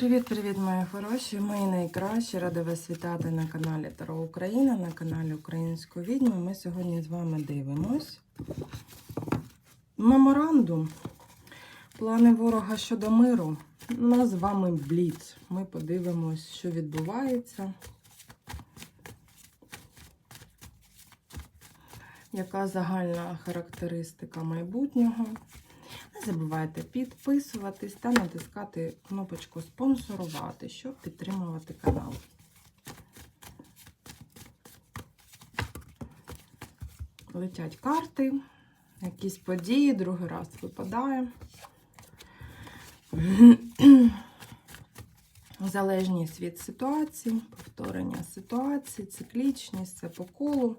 Привіт-привіт, мої хороші, мої найкращі. Рада вас вітати на каналі Таро Україна, на каналі Української відьми. Ми сьогодні з вами дивимось. Меморандум. Плани ворога щодо миру. У нас з вами бліц. Ми подивимось, що відбувається. Яка загальна характеристика майбутнього? Не забувайте підписуватись та натискати кнопочку спонсорувати, щоб підтримувати канал. Летять карти, якісь події, другий раз випадає. Залежність від ситуації, повторення ситуації, циклічність, це по колу.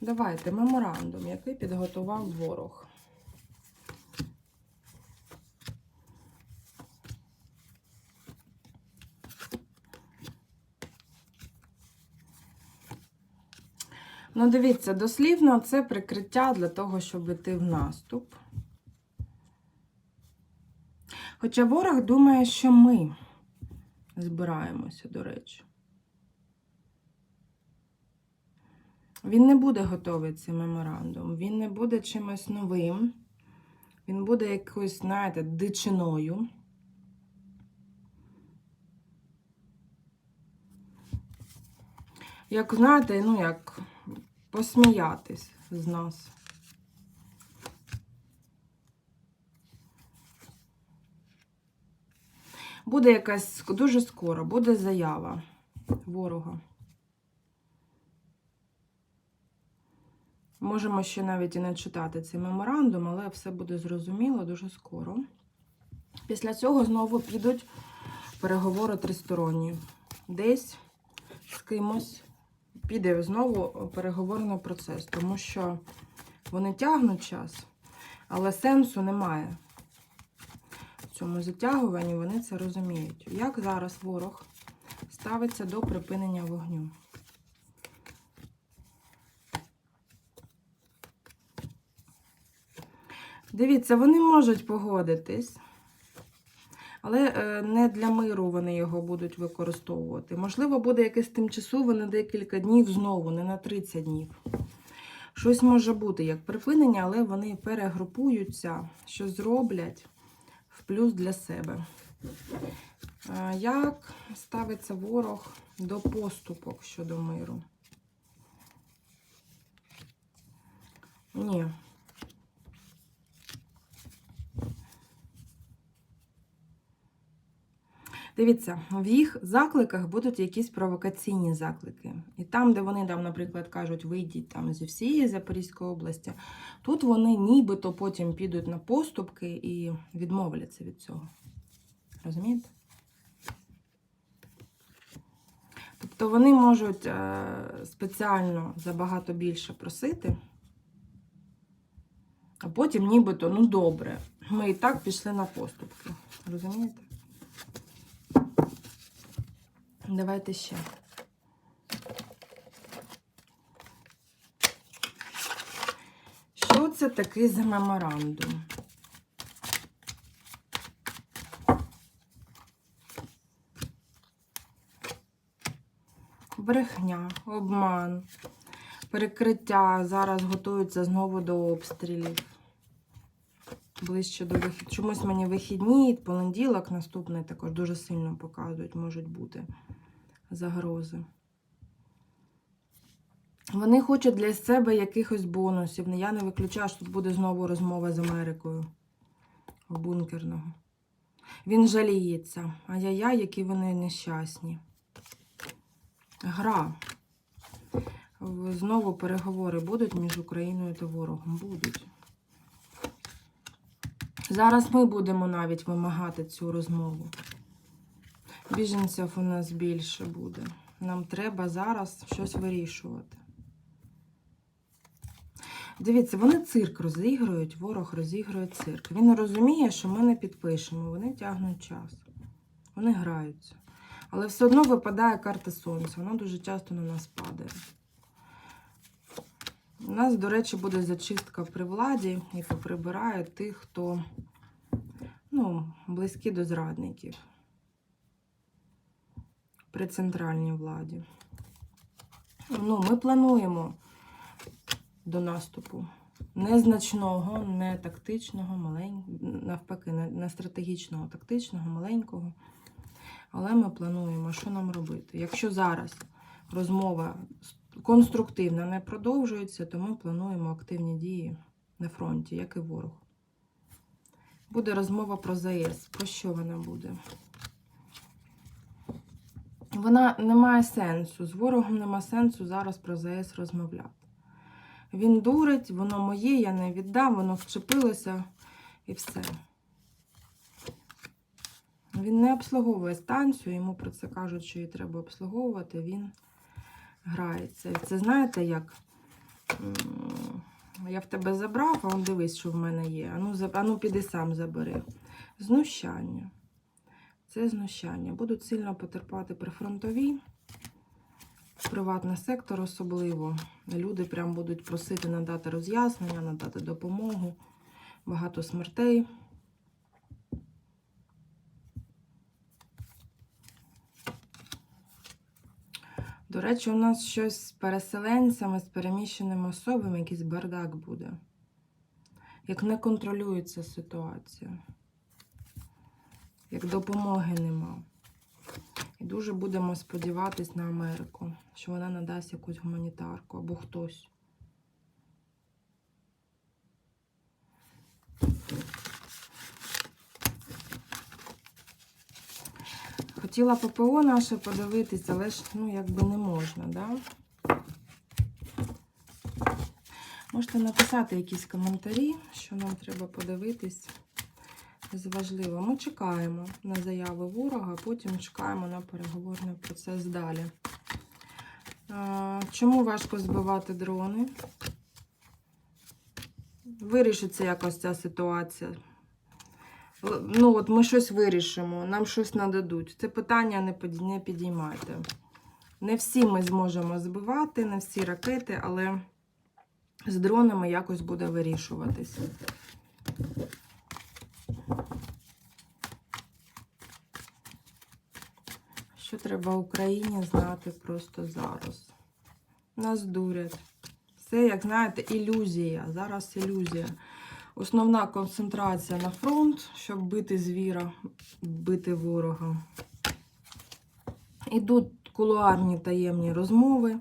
Давайте меморандум, який підготував ворог. Ну, дивіться, дослівно це прикриття для того, щоб йти в наступ. Хоча ворог думає, що ми збираємося, до речі. Він не буде готовий цей меморандум, він не буде чимось новим, він буде якоюсь, знаєте, дичиною. Як знаєте, ну як посміятись з нас. Буде якась дуже скоро, буде заява ворога. Можемо ще навіть і не читати цей меморандум, але все буде зрозуміло дуже скоро. Після цього знову підуть переговори тристоронні. Десь з кимось піде знову переговорний процес, тому що вони тягнуть час, але сенсу немає. В цьому затягуванні вони це розуміють. Як зараз ворог ставиться до припинення вогню? Дивіться, вони можуть погодитись, але е, не для миру вони його будуть використовувати. Можливо, буде якесь тимчасове на декілька днів знову, не на 30 днів. Щось може бути як припинення, але вони перегрупуються, що зроблять в плюс для себе. Як ставиться ворог до поступок щодо миру? Ні. Дивіться, в їх закликах будуть якісь провокаційні заклики. І там, де вони, там, наприклад, кажуть, вийдіть там зі всієї Запорізької області, тут вони нібито потім підуть на поступки і відмовляться від цього. Розумієте? Тобто вони можуть е, спеціально забагато більше просити, а потім нібито, ну добре, ми і так пішли на поступки. Розумієте? Давайте ще. Що це таке за меморандум? Брехня, обман, перекриття. Зараз готуються знову до обстрілів. Ближче до вихід. Чомусь мені вихідні, понеділок наступний також дуже сильно показують, можуть бути загрози. Вони хочуть для себе якихось бонусів. Я не виключаю, що тут буде знову розмова з Америкою бункерного. Він жаліється. Ай-яй-яй, які вони нещасні. Гра. Знову переговори будуть між Україною та ворогом. Будуть. Зараз ми будемо навіть вимагати цю розмову. Біженців у нас більше буде. Нам треба зараз щось вирішувати. Дивіться, вони цирк розігрують, ворог розігрує цирк. Він розуміє, що ми не підпишемо, вони тягнуть час. Вони граються. Але все одно випадає карта сонця. Вона дуже часто на нас падає. У нас, до речі, буде зачистка при владі, яка прибирає тих, хто ну, близькі до зрадників. При центральній владі. Ну, ми плануємо до наступу. Незначного, не тактичного, маленького, навпаки, не, стратегічного, тактичного, маленького. Але ми плануємо, що нам робити. Якщо зараз розмова конструктивна не продовжується, то ми плануємо активні дії на фронті, як і ворог. Буде розмова про ЗАЕС. Про що вона буде? Вона не має сенсу. З ворогом нема сенсу зараз про ЗАЕС розмовляти. Він дурить, воно моє, я не віддам, воно вчепилося і все. Він не обслуговує станцію, йому про це кажуть, що її треба обслуговувати, він грається. І це знаєте, як я в тебе забрав, а он дивись, що в мене є. Ану, ану піди сам забери. Знущання. Це знущання. Будуть сильно потерпати прифронтові, приватний сектор особливо. Люди прям будуть просити надати роз'яснення, надати допомогу. Багато смертей. До речі, у нас щось з переселенцями, з переміщеними особами, якийсь бардак буде. Як не контролюється ситуація, як допомоги нема. І дуже будемо сподіватись на Америку, що вона надасть якусь гуманітарку або хтось. Хотіла ППО наше подивитися, але ж ну, якби не можна, да? Можете написати якісь коментарі, що нам треба подивитись важливо. Ми чекаємо на заяви ворога, потім чекаємо на переговорний процес далі. Чому важко збивати дрони? Вирішиться якось ця ситуація. Ну, от ми щось вирішимо, нам щось нададуть. Це питання не, підіймайте. Не всі ми зможемо збивати, не всі ракети, але з дронами якось буде вирішуватися. Що треба Україні знати просто зараз? Нас дурять. Це, як знаєте, ілюзія. Зараз ілюзія. Основна концентрація на фронт, щоб бити звіра, бити ворога. Ідуть кулуарні таємні розмови,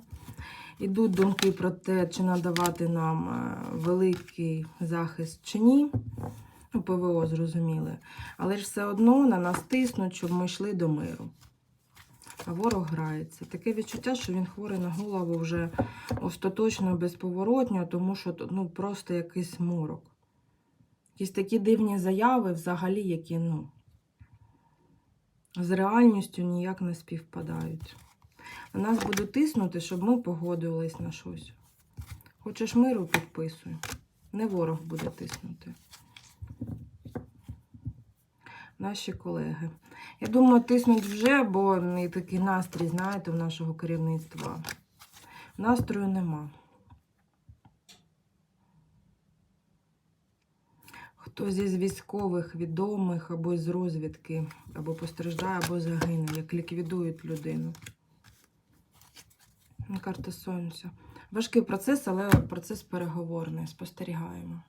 ідуть думки про те, чи надавати нам е, великий захист чи ні. Ну, ПВО зрозуміли. Але ж все одно на нас тиснуть, щоб ми йшли до миру. Ворог грається. Таке відчуття, що він хворий на голову вже остаточно безповоротньо, тому що ну, просто якийсь морок. Якісь такі дивні заяви взагалі, які ну, з реальністю ніяк не співпадають. На нас будуть тиснути, щоб ми погодились на щось. Хочеш миру, підписуй. Не ворог буде тиснути. Наші колеги. Я думаю, тиснуть вже, бо не такий настрій, знаєте, у нашого керівництва. Настрою нема. Хто зі військових відомих або з розвідки, або постраждає, або загине, як ліквідують людину. Карта сонця. Важкий процес, але процес переговорний. Спостерігаємо.